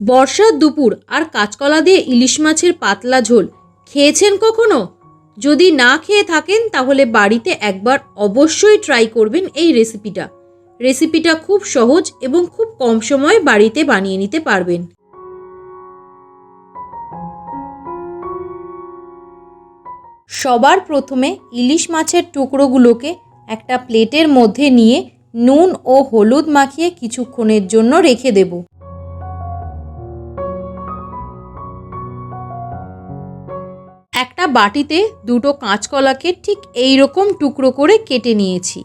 বর্ষার দুপুর আর কাঁচকলা দিয়ে ইলিশ মাছের পাতলা ঝোল। খেয়েছেন কখনো? যদি না খেয়ে থাকেন, তাহলে বাড়িতে একবার অবশ্যই ট্রাই করবেন এই রেসিপিটা রেসিপিটা খুব সহজ এবং খুব কম সময়ে বাড়িতে বানিয়ে নিতে পারবেন। সবার প্রথমে ইলিশ মাছের টুকরোগুলোকে একটা প্লেটের মধ্যে নিয়ে নুন ও হলুদ মাখিয়ে কিছুক্ষণের জন্য রেখে দেব। একটা বাটিতে দুটো কাঁচকলাকে ঠিক এই রকম টুকরো করে কেটে নিয়েছি।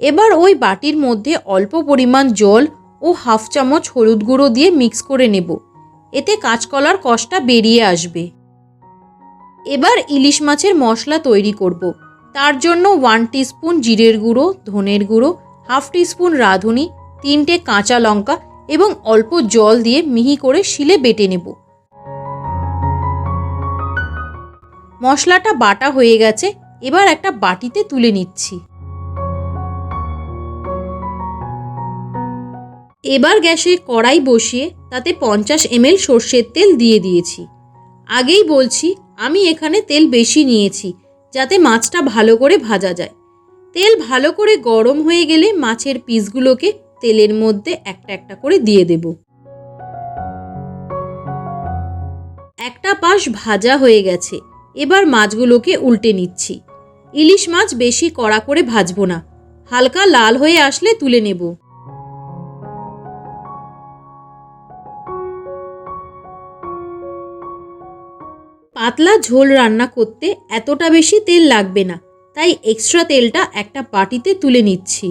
এবার ওই বাটির মধ্যে অল্প পরিমাণ জল ও হাফ চামচ হলুদ গুঁড়ো দিয়ে মিক্স করে নেব। এতে কাঁচকলার কষটা বেরিয়ে আসবে। এবার ইলিশ মাছের মশলা তৈরি করব। তার জন্য ওয়ান টিস্পুন জিরের গুঁড়ো, ধনের গুঁড়ো, হাফ টিস্পুন রাঁধুনি, তিনটে কাঁচা লঙ্কা এবং অল্প জল দিয়ে মিহি করে শিলে বেটে নেব। মশলাটা বাটা হয়ে গেছে, এবার একটা বাটিতে তুলে নিচ্ছি। এবার গ্যাসে কড়াই বসিয়ে তাতে পঞ্চাশ এমএল সর্ষের তেল দিয়ে দিয়েছি। আগেই বলছি, আমি এখানে তেল বেশি নিয়েছি, যাতে মাছটা ভালো করে ভাজা যায়। তেল ভালো করে গরম হয়ে গেলে মাছের পিসগুলোকে তেলের মধ্যে একটা একটা করে দিয়ে দেব। একটা পাশ ভাজা হয়ে গেছে এবার মাছগুলোকে উল্টে নিচ্ছি। ইলিশ মাছ বেশি কড়া করে ভাজবো না। হালকা লাল হয়ে আসলে তুলে নেব। পাতলা ঝোল রান্না করতে এতটা বেশি তেল লাগবে না, তাই এক্সট্রা তেলটা একটা বাটিতে তুলে নিচ্ছি।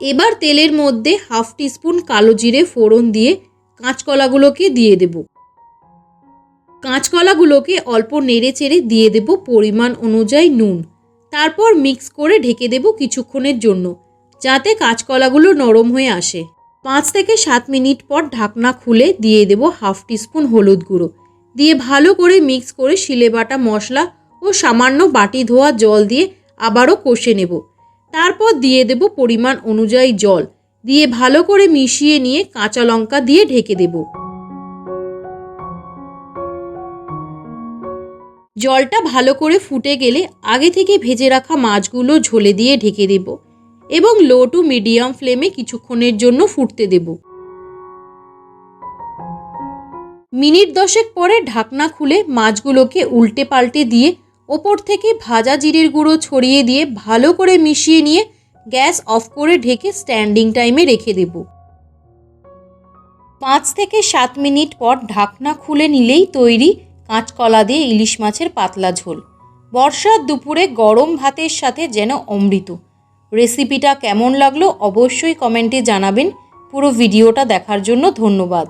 এবার তেলের মধ্যে হাফ টিস্পুন কালো জিরে ফোড়ন দিয়ে কাঁচকলাগুলোকে দিয়ে দেব। কাঁচকলাগুলোকে অল্প নেড়ে চেড়ে দিয়ে দেব পরিমাণ অনুযায়ী নুন। তারপর মিক্স করে ঢেকে দেব কিছুক্ষণের জন্য, যাতে কাঁচকলাগুলো নরম হয়ে আসে। পাঁচ থেকে সাত মিনিট পর ঢাকনা খুলে দিয়ে দেব হাফ টিস্পুন হলুদ গুঁড়ো। দিয়ে ভালো করে মিক্স করে শিলে বাটা মশলা ও সামান্য বাটি ধোয়া জল দিয়ে আবারও কষে নেব। তারপর দিয়ে দেব পরিমাণ অনুযায়ী জল। দিয়ে ভালো করে মিশিয়ে নিয়ে কাঁচা লঙ্কা দিয়ে ঢেকে দেব। জলটা ভালো করে ফুটে গেলে আগে থেকে ভেজে রাখা মাছগুলো ঝোলে দিয়ে ঢেকে দেব এবং লো টু মিডিয়াম ফ্লেমে কিছুক্ষণের জন্য ফুটতে দেবো। মিনিট দশেক পরে ঢাকনা খুলে মাছগুলোকে উল্টে পাল্টে দিয়ে ওপর থেকে ভাজা জিরের গুঁড়ো ছড়িয়ে দিয়ে ভালো করে মিশিয়ে নিয়ে গ্যাস অফ করে ঢেকে স্ট্যান্ডিং টাইমে রেখে দেব। পাঁচ থেকে সাত মিনিট পর ঢাকনা খুলে নিলেই তৈরি কাঁচকলা দিয়ে ইলিশ মাছের পাতলা ঝোল। বর্ষার দুপুরে গরম ভাতের সাথে যেন অমৃত। রেসিপিটা কেমন লাগল অবশ্যই কমেন্টে জানাবেন। পুরো ভিডিওটা দেখার জন্য ধন্যবাদ।